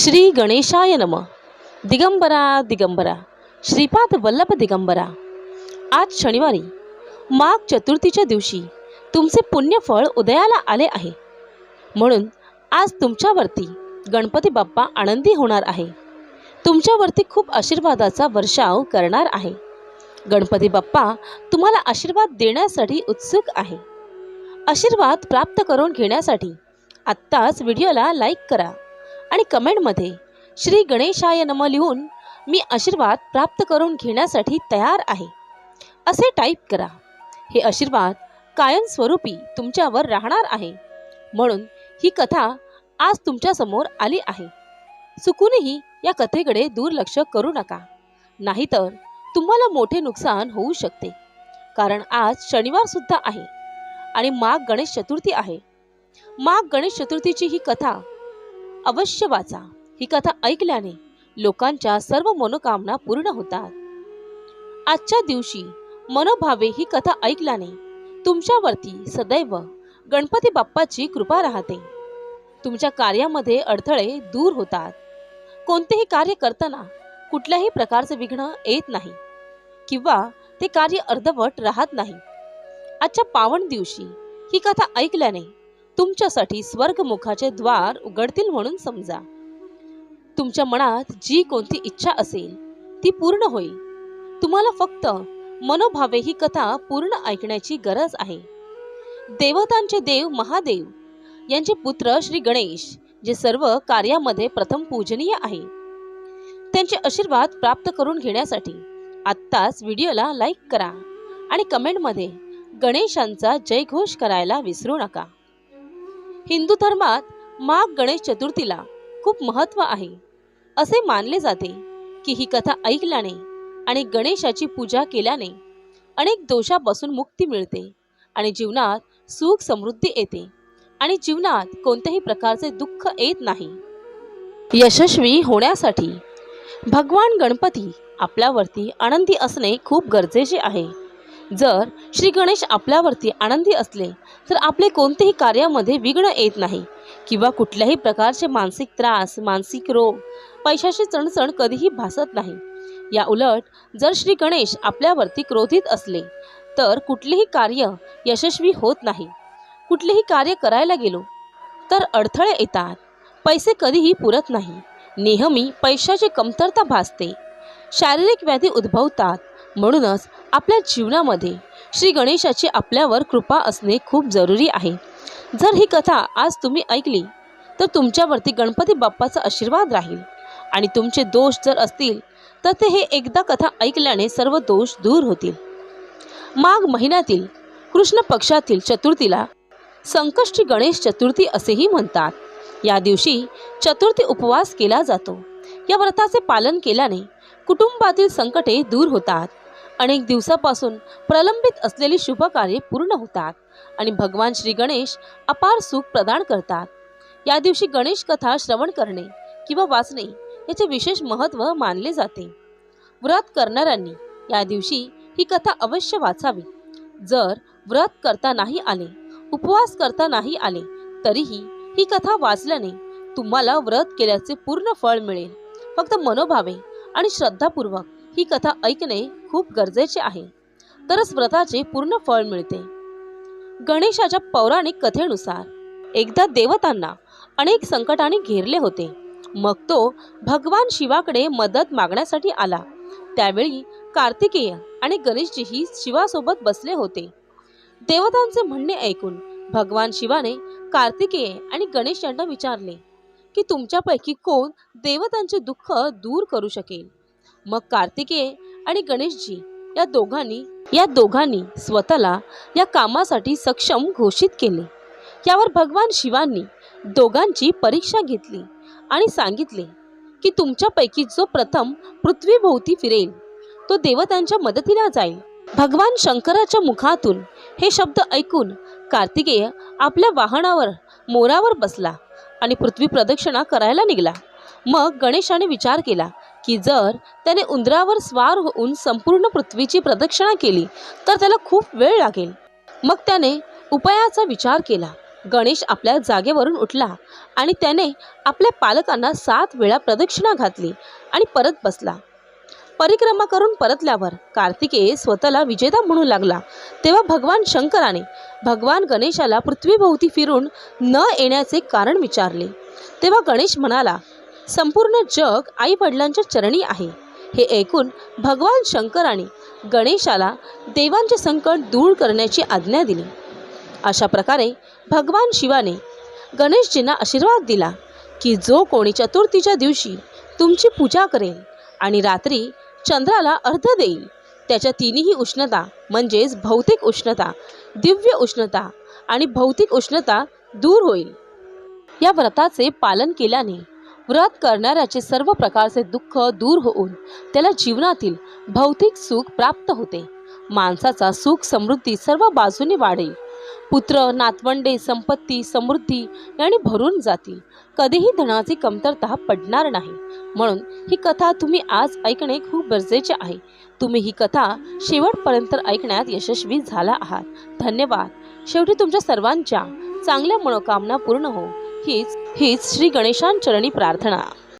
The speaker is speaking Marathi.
श्री गणेशाय नम. दिगंबरा दिगंबरा. श्रीपाद वल्लभ दिगंबरा. आज शनिवारी माघ चतुर्थीच्या दिवशी तुमचे पुण्यफळ उदयाला आले आहे. म्हणून आज तुमच्यावरती गणपती बाप्पा आनंदी होणार आहे. तुमच्यावरती खूप आशीर्वादाचा वर्षाव करणार आहे. गणपती बाप्पा तुम्हाला आशीर्वाद देण्यासाठी उत्सुक आहे. आशीर्वाद प्राप्त करून घेण्यासाठी आत्ताच व्हिडिओला लाईक करा. आणि कमेंटमध्ये श्री गणेशाय नम लिहून मी आशीर्वाद प्राप्त करून घेण्यासाठी तयार आहे. असे टाईप करा. हे आशीर्वाद कायमस्वरूपी तुमच्यावर राहणार आहे. म्हणून ही कथा आज तुमच्यासमोर आली आहे. चुकूनही या कथेकडे दुर्लक्ष करू नका. नाहीतर तुम्हाला मोठे नुकसान होऊ शकते. कारण आज शनिवार सुद्धा आहे आणि माघ गणेश चतुर्थी आहे. माघ गणेश चतुर्थीची ही कथा अवश्य वाचा. ही कथा ऐकल्याने लोकांच्या सर्व मनोकामना पूर्ण होतात. आजच्या दिवशी मनोभावे ही कथा ऐकल्याने तुमच्यावरती सदैव गणपती बाप्पाची कृपा राहते. तुमच्या कार्यामध्ये अडथळे दूर होतात. कोणतेही कार्य करताना कुठल्याही प्रकारचे विघ्न येत नाही किंवा ते कार्य अर्धवट राहत नाही. आजच्या पावन दिवशी ही कथा ऐकल्याने तुमच्यासाठी स्वर्गमुखाचे द्वार उघडतील म्हणून समजा. तुमच्या मनात जी कोणती इच्छा असेल ती पूर्ण होईल. तुम्हाला फक्त मनोभावे ही कथा पूर्ण ऐकण्याची गरज आहे. देवतांचे देव महादेव यांचे पुत्र श्री गणेश जे सर्व कार्यामध्ये प्रथम पूजनीय आहे. त्यांचे आशीर्वाद प्राप्त करून घेण्यासाठी आत्ताच व्हिडिओला लाईक करा आणि कमेंटमध्ये गणेशांचा जयघोष करायला विसरू नका. हिंदू धर्मात माघ गणेश चतुर्थीला खूप महत्त्व आहे. असे मानले जाते की ही कथा ऐकल्याने आणि गणेशाची पूजा केल्याने अनेक दोषापासून मुक्ती मिळते आणि जीवनात सुख समृद्धी येते आणि जीवनात कोणत्याही प्रकारचे दुःख येत नाही. यशस्वी होण्यासाठी भगवान गणपती आपल्यावरती आनंदी असणे खूप गरजेचे आहे. जर श्री गणेश आपल्यावरती आनंदी असले तर आपले कोणतेही कार्यामध्ये विघ्न येत नाही किंवा कुठल्याही प्रकारचे मानसिक त्रास मानसिक रोग पैशाची चणचण कधीही भासत नाही. या उलट जर श्री गणेश आपल्यावरती क्रोधित असले तर कुठलेही कार्य यशस्वी होत नाही. कुठलेही कार्य करायला गेलो तर अडथळे येतात. पैसे कधीही पुरत नाही. नेहमी पैशाची कमतरता भासते. शारीरिक व्याधी उद्भवतात. म्हणूनच आपल्या जीवनामध्ये श्री गणेशाची आपल्यावर कृपा असणे खूप जरुरी आहे. जर ही कथा आज तुम्ही ऐकली तर तुमच्यावरती गणपती बाप्पाचा आशीर्वाद राहील आणि तुमचे दोष जर असतील तर ते हे एकदा कथा ऐकल्याने सर्व दोष दूर होतील. माघ महिन्यातील कृष्ण पक्षातील चतुर्थीला संकष्टी गणेश चतुर्थी असेही म्हणतात. या दिवशी चतुर्थी उपवास केला जातो. या व्रताचे पालन केल्याने कुटुंबातील संकटे दूर होतात. अनेक दिवसापासून प्रलंबित असलेली शुभ कार्ये पूर्ण होतात आणि भगवान श्री गणेश अपार सुख प्रदान करतात. या दिवशी गणेश कथा श्रवण करणे किंवा वाचणे याचे विशेष महत्त्व मानले जाते. व्रत करणाऱ्यांनी या दिवशी ही कथा अवश्य वाचावी. जर व्रत करता नाही आले उपवास करता नाही आले तरीही ही कथा वाचल्याने तुम्हाला व्रत केल्याचे पूर्ण फळ मिळेल. फक्त मनोभावे आणि श्रद्धापूर्वक ही कथा ऐकणे खूप गरजेचे आहे. तरच व्रताचे पूर्ण फळ मिळते. गणेशाच्या पौराणिक कथेनुसार एकदा देवतांना अनेक संकटाने घेरले होते. मग तो भगवान शिवाकडे मदत मागण्यासाठी आला. त्यावेळी कार्तिकेय आणि गणेशजीही शिवासोबत बसले होते. देवतांचे म्हणणे ऐकून भगवान शिवाने कार्तिकेय आणि गणेश यांना विचारले की तुमच्यापैकी कोण देवतांचे दुःख दूर करू शकेल? मग कार्तिकेय आणि गणेशजी या दोघांनी या दोघांनी स्वतःला या कामासाठी सक्षम घोषित केले. यावर भगवान शिवांनी दोघांची परीक्षा घेतली आणि सांगितले की तुमच्यापैकी जो प्रथम पृथ्वीभोवती फिरेल तो देवतांच्या मदतीला जाईल. भगवान शंकराच्या मुखातून हे शब्द ऐकून कार्तिकेय आपल्या वाहनावर मोरावर बसला आणि पृथ्वी प्रदक्षिणा करायला निघाला. मग गणेशाने विचार केला की जर त्याने उंदरावर स्वार होऊन संपूर्ण पृथ्वीची प्रदक्षिणा केली तर त्याला खूप वेळ लागेल. मग त्याने उपायाचा विचार केला. गणेश आपल्या जागेवरून उठला आणि त्याने आपल्या पालकांना सात वेळा प्रदक्षिणा घातली आणि परत बसला. परिक्रमा करून परतल्यावर कार्तिकेय स्वतःला विजेता म्हणू लागला. तेव्हा भगवान शंकराने भगवान गणेशाला पृथ्वीभोवती फिरून न येण्याचे कारण विचारले. तेव्हा गणेश म्हणाला संपूर्ण जग आई वडिलांच्या चरणी आहे. हे ऐकून भगवान शंकराने गणेशाला देवांचे संकट दूर करण्याची आज्ञा दिली. अशा प्रकारे भगवान शिवाने गणेशजींना आशीर्वाद दिला की जो कोणी चतुर्थीच्या दिवशी तुमची पूजा करेल आणि रात्री चंद्राला अर्ध देईल त्याच्या तिन्ही उष्णता म्हणजेच भौतिक उष्णता दिव्य उष्णता आणि भौतिक उष्णता दूर होईल. या व्रताचे पालन केल्याने व्रत करणाऱ्याचे सर्व प्रकारचे दुःख दूर होऊन त्याला जीवनातील भौतिक सुख प्राप्त होते. माणसाचा सुख समृद्धी सर्व बाजूने वाढेल. पुत्र नातवंडे संपत्ती समृद्धी याने भरून जातील. कधीही धनाची कमतरता पडणार नाही. म्हणून ही कथा तुम्ही आज ऐकणे खूप गरजेचे आहे. तुम्ही ही कथा शेवटपर्यंत ऐकण्यात यशस्वी झाला आहात. धन्यवाद. शेवटी तुमच्या सर्वांच्या चांगल्या मनोकामना पूर्ण हो. हीच हीच श्री गणेशांचरणी प्रार्थना.